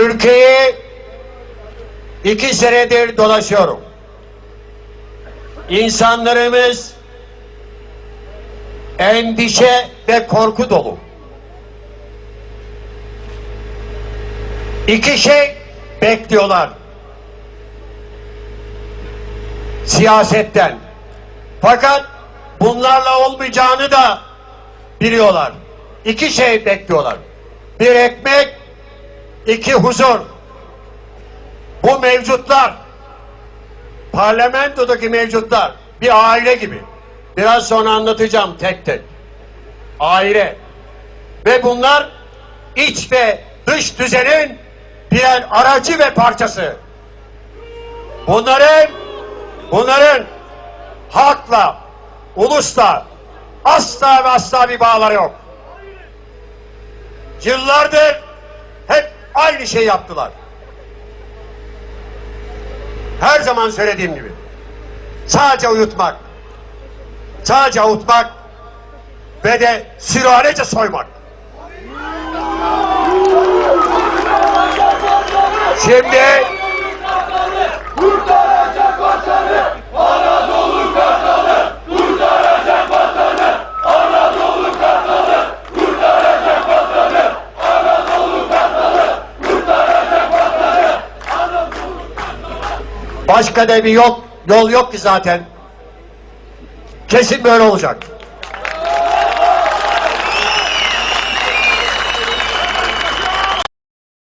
Ülkeyi iki senedir dolaşıyorum. İnsanlarımız endişe ve korku dolu. İki şey bekliyorlar. Siyasetten. Fakat bunlarla olmayacağını da biliyorlar. İki şey bekliyorlar. Bir ekmek, iki huzur. Bu mevcutlar, parlamentodaki mevcutlar bir aile gibi. Biraz sonra anlatacağım tek tek. Aile. Ve bunlar iç ve dış düzenin birer aracı ve parçası. Bunların bunların halkla, ulusla asla ve asla bir bağları yok. Yıllardır aynı şey yaptılar. Her zaman söylediğim gibi. Sadece uyutmak. Sadece uyutmak ve de sülalece soymak. Şimdi başka da bir yol, yol yok ki zaten. Kesin böyle olacak.